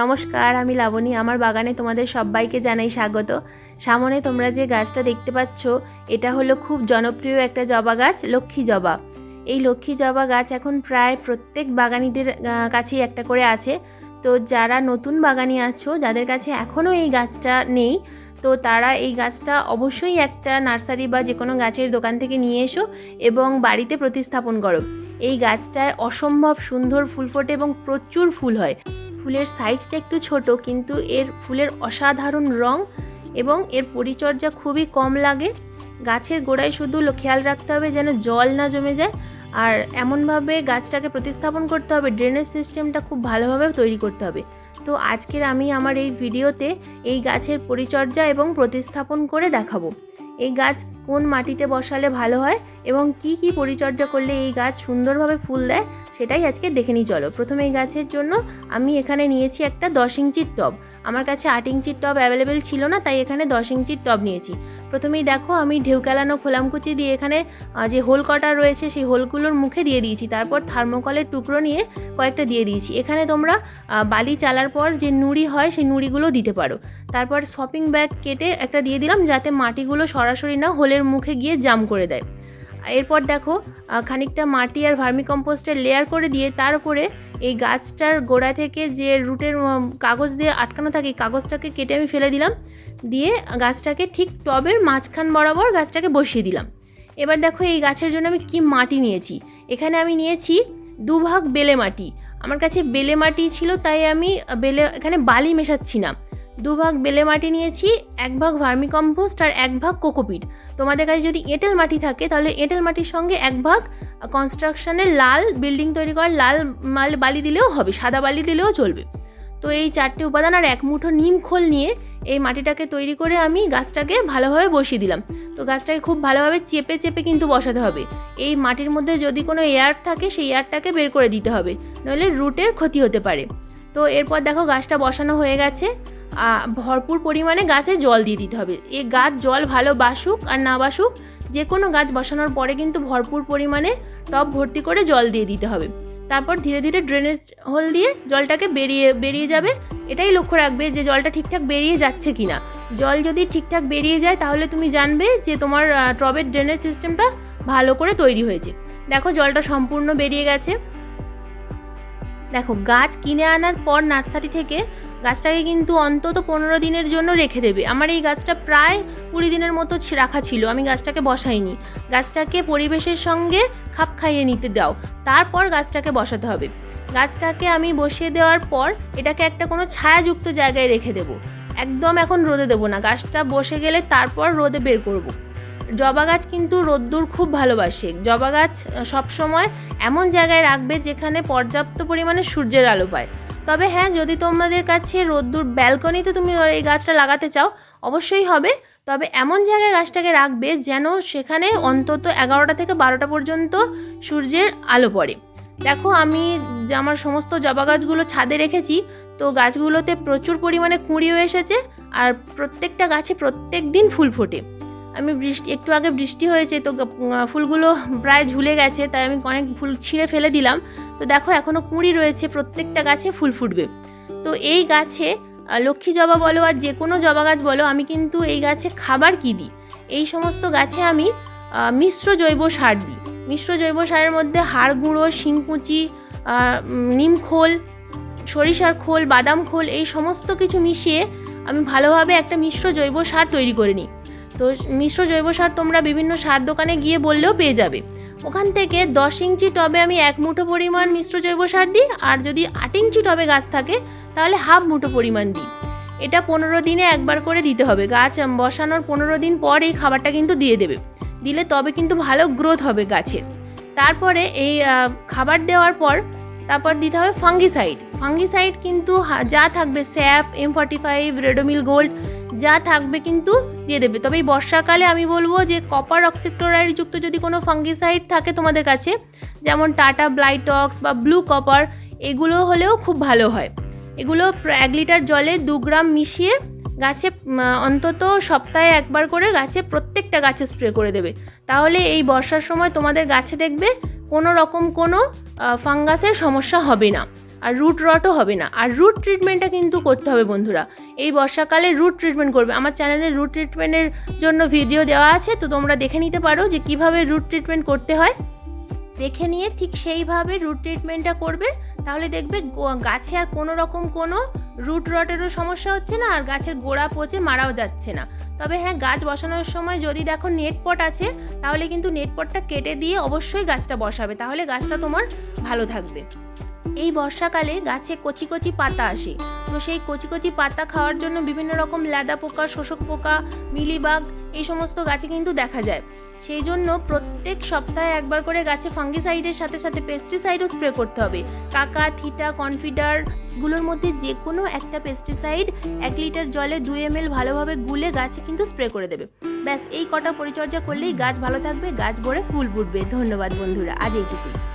নমস্কার, আমি লাবণী। আমার বাগানে তোমাদের সবাইকে জানাই স্বাগত। সামনে তোমরা যে গাছটা দেখতে পাচ্ছ, এটা হলো খুব জনপ্রিয় একটা জবা গাছ, লক্ষ্মী জবা। এই লক্ষ্মী জবা গাছ এখন প্রায় প্রত্যেক বাগানিদের কাছেই একটা করে আছে। তো যারা নতুন বাগানি আছো, যাদের কাছে এখনও এই গাছটা নেই, তো তারা এই গাছটা অবশ্যই একটা নার্সারি বা যে কোনো গাছের দোকান থেকে নিয়ে এসো এবং বাড়িতে প্রতিস্থাপন করো। এই গাছটায় অসম্ভব সুন্দর ফুল ফোটে এবং প্রচুর ফুল হয়। ফুলের সাইজটা একটু ছোট, কিন্তু এর ফুলের অসাধারণ রং এবং এর পরিচর্যা খুবই কম লাগে। গাছের গোড়ায় শুধু খেয়াল রাখতে হবে যেন জল না জমে যায়, আর এমনভাবে গাছটাকে প্রতিস্থাপন করতে হবে ড্রেনেজ সিস্টেমটা খুব ভালোভাবে তৈরি করতে হবে। তো আজকের আমি আমার এই ভিডিওতে এই গাছের পরিচর্যা এবং প্রতিস্থাপন করে দেখাবো। এই গাছ কোন মাটিতে বসালে ভালো হয় এবং কি কি পরিচর্যা করলে এই গাছ সুন্দরভাবে ফুল দেয় সেটাই আজকে দেখে নিই, চলো। প্রথমে এই গাছের জন্য আমি এখানে নিয়েছি একটা দশ ইঞ্চির টব। আমার কাছে আট ইঞ্চির টব অ্যাভেলেবেল ছিল না, তাই এখানে দশ ইঞ্চির টব নিয়েছি। প্রথমেই দেখো আমি ঢেউ কেলানো খোলামকুচি দিয়ে এখানে যে হোল কটা রয়েছে সেই হোলগুলোর মুখে দিয়ে দিয়েছি। তারপর থার্মোকলের টুকরো নিয়ে কয়েকটা দিয়ে দিয়েছি। এখানে তোমরা বালি চালার পর যে নুড়ি হয় সেই নুড়িগুলো দিতে পারো। তারপর শপিং ব্যাগ কেটে একটা দিয়ে দিলাম যাতে মাটিগুলো সরাসরি না হোলের মুখে গিয়ে জাম করে দেয়। এরপর দেখো খানিকটা মাটি আর ভার্মিকম্পোস্টের লেয়ার করে দিয়ে তার উপরে এই গাছটার গোড়া থেকে যে রুটের কাগজ দিয়ে আটকানো থাকে কাগজটাকে কেটে আমি ফেলে দিলাম। দিয়ে গাছটাকে ঠিক টবের মাঝখান বরাবর গাছটাকে বসিয়ে দিলাম। এবার দেখো এই গাছের জন্য আমি কি মাটি নিয়েছি। এখানে আমি নিয়েছি দুভাগ বেলে মাটি। আমার কাছে বেলে মাটি ছিল, তাই আমি বেলে, এখানে বালি মেশাচ্ছি না। দুভাগ বেলে মাটি নিয়েছি, এক ভাগ ভার্মিকম্পোস্ট আর এক ভাগ কোকোপিট। তোমাদের কাছে যদি এঁটেল মাটি থাকে, তাহলে এঁটেল মাটির সঙ্গে এক ভাগ কনস্ট্রাকশনের লাল বিল্ডিং তৈরি করার লাল মাল বালি দিলেও হবে, সাদা বালি দিলেও চলবে। তো এই চারটে উপাদান আর এক মুঠো নিম খোল নিয়ে এই মাটিটাকে তৈরি করে আমি গাছটাকে ভালোভাবে বসিয়ে দিলাম। তো গাছটাকে খুব ভালোভাবে চেপে চেপে কিন্তু বসাতে হবে। এই মাটির মধ্যে যদি কোনো এয়ার থাকে, সেই এয়ারটাকে বের করে দিতে হবে। নইলে রুটের ক্ষতি হতে পারে। তো এরপর দেখো গাছটা বসানো হয়ে গেছে। ভরপুর পরিমাণে গাছে জল দিয়ে দিতে হবে। এ গাছ জল ভালো বাসুক আর না বাসুক, যে কোনো গাছ বসানোর পরে কিন্তু ভরপুর পরিমাণে টব ভর্তি করে জল দিয়ে দিতে হবে। তারপর ধীরে ধীরে ড্রেনেজ হোল দিয়ে জলটাকে বেরিয়ে বেরিয়ে যাবে। এটাই লক্ষ্য রাখবে যে জলটা ঠিকঠাক বেরিয়ে যাচ্ছে কিনা। জল যদি ঠিকঠাক বেরিয়ে যায়, তাহলে তুমি জানবে যে তোমার টবের ড্রেনেজ সিস্টেমটা ভালো করে তৈরি হয়েছে। দেখো জলটা সম্পূর্ণ বেরিয়ে গেছে। দেখো গাছ কিনে আনার পর নার্সারি থেকে গাছটাকে কিন্তু অন্তত পনেরো দিনের জন্য রেখে দেবে। আমার এই গাছটা প্রায় কুড়ি দিনের মতো রাখা ছিল, আমি গাছটাকে বসাইনি। গাছটাকে পরিবেশের সঙ্গে খাপ খাইয়ে নিতে দাও, তারপর গাছটাকে বসাতে হবে। গাছটাকে আমি বসিয়ে দেওয়ার পর এটাকে একটা কোনো ছায়াযুক্ত জায়গায় রেখে দেবো। একদম এখন রোদে দেবো না, গাছটা বসে গেলে তারপর রোদে বের করব। জবা গাছ কিন্তু রোদ্দুর খুব ভালোবাসে। জবা গাছ সবসময় এমন জায়গায় রাখবে যেখানে পর্যাপ্ত পরিমাণে সূর্যের আলো পায়। তবে হ্যাঁ যদি তোমাদের কাছে রোদ্দুর ব্যালকনিতে তুমি এই গাছটা লাগাতে চাও, অবশ্যই হবে। তবে এমন জায়গায় গাছটাকে রাখবে যেন সেখানে অন্তত এগারোটা থেকে বারোটা পর্যন্ত সূর্যের আলো পড়ে। দেখো, আমি আমার সমস্ত জবা গাছগুলো ছাদে রেখেছি, তো গাছগুলোতে প্রচুর পরিমাণে কুঁড়িও এসেছে আর প্রত্যেকটা গাছে প্রত্যেক দিন ফুল ফোটে। আমি বৃষ্টি, একটু আগে বৃষ্টি হয়েছে, তো ফুলগুলো প্রায় ঝুলে গেছে, তাই আমি অনেক ফুল ছিঁড়ে ফেলে দিলাম। তো দেখো এখনও কুঁড়ি রয়েছে, প্রত্যেকটা গাছে ফুল ফুটবে। তো এই গাছে লক্ষ্মী জবা বলো আর যে কোনো জবা গাছ বলো, আমি কিন্তু এই গাছে খাবার কি দিই? এই সমস্ত গাছে আমি মিশ্র জৈব সার দিই। মিশ্র জৈব সারের মধ্যে হাড় গুঁড়ো, শিংকুচি নিম খোল, সরিষার খোল, বাদাম খোল, এই সমস্ত কিছু মিশিয়ে আমি ভালোভাবে একটা মিশ্র জৈব সার তৈরি করে নিই। তো মিশ্র জৈব সার তোমরা বিভিন্ন সার দোকানে গিয়ে বললেও পেয়ে যাবে। ওখান থেকে দশ ইঞ্চি টবে আমি এক মুঠো পরিমাণ মিশ্র জৈব সার দিই, আর যদি আট ইঞ্চি টবে গাছ থাকে, তাহলে হাফ মুঠো পরিমাণ দিই। এটা পনেরো দিনে একবার করে দিতে হবে। গাছ বসানোর পনেরো দিন পর এই খাবারটা কিন্তু দিয়ে দেবে। দিলে তবে কিন্তু ভালো গ্রোথ হবে গাছের তারপরে এই খাবার দেওয়ার পর তারপর দিতে হবে ফাঙ্গিসাইড ফাঙ্গিসাইড কিন্তু যা থাকবে, sap M forty five Ridomil gold যা থাকবে কিন্তু দিয়ে দেবে। তবে এই বর্ষাকালে আমি বলব যে কপার যুক্ত যদি কোনো ফাঙ্গিসাইড থাকে তোমাদের কাছে, যেমন টাটা ব্লাইটক্স বা ব্লু কপার এগুলো হলেও খুব ভালো হয়। এগুলো এক লিটার জলে দু গ্রাম মিশিয়ে গাছে অন্তত সপ্তাহে একবার করে গাছে প্রত্যেকটা গাছে স্প্রে করে দেবে। তাহলে এই বর্ষার সময় তোমাদের গাছে দেখবে কোনো রকম কোনো ফাঙ্গাসের সমস্যা হবে না। আর রুট রটও হবে না। আর রুট ট্রিটমেন্টটা কিন্তু করতে হবে বন্ধুরা। এই বর্ষাকালে রুট ট্রিটমেন্ট করবে। আমার চ্যানেলে রুট ট্রিটমেন্টের জন্য ভিডিও দেওয়া আছে, তো তোমরা দেখে নিতে পারো যে কীভাবে রুট ট্রিটমেন্ট করতে হয়। দেখে নিয়ে ঠিক সেইভাবে রুট ট্রিটমেন্টটা করবে। তাহলে দেখবে গাছে আর কোনো রকম কোনো রুট রটেরও সমস্যা হচ্ছে না, আর গাছের গোড়া পচে মারাও যাচ্ছে না। তবে হ্যাঁ গাছ বসানোর সময় যদি দেখো নেট পট আছে, তাহলে কিন্তু নেট পটটা কেটে দিয়ে অবশ্যই গাছটা বসাবে। তাহলে গাছটা তোমার ভালো থাকবে। এই বর্ষাকালে গাছে কচি কচি পাতা আসে। তো সেই কচি কচি পাতা খাওয়ার জন্য বিভিন্ন রকম ল্যাদা পোকা, শোষক পোকা, মিলিবাগ এই সমস্ত গাছে কিন্তু দেখা যায়। সেই জন্য প্রত্যেক সপ্তাহে একবার করে গাছে ফাঙ্গিসাইডের সাথে সাথে পেস্টিসাইডও স্প্রে করতে হবে। কাকা, থিটা, কনফিডারগুলোর মধ্যে যে কোনো একটা পেস্টিসাইড এক লিটার জলে দুই এম ভালোভাবে গুলে গাছে কিন্তু স্প্রে করে দেবে। ব্যাস, এই কটা পরিচর্যা করলেই গাছ ভালো থাকবে, গাছ ভরে ফুল ফুটবে। ধন্যবাদ বন্ধুরা, আজ এইটুকুই।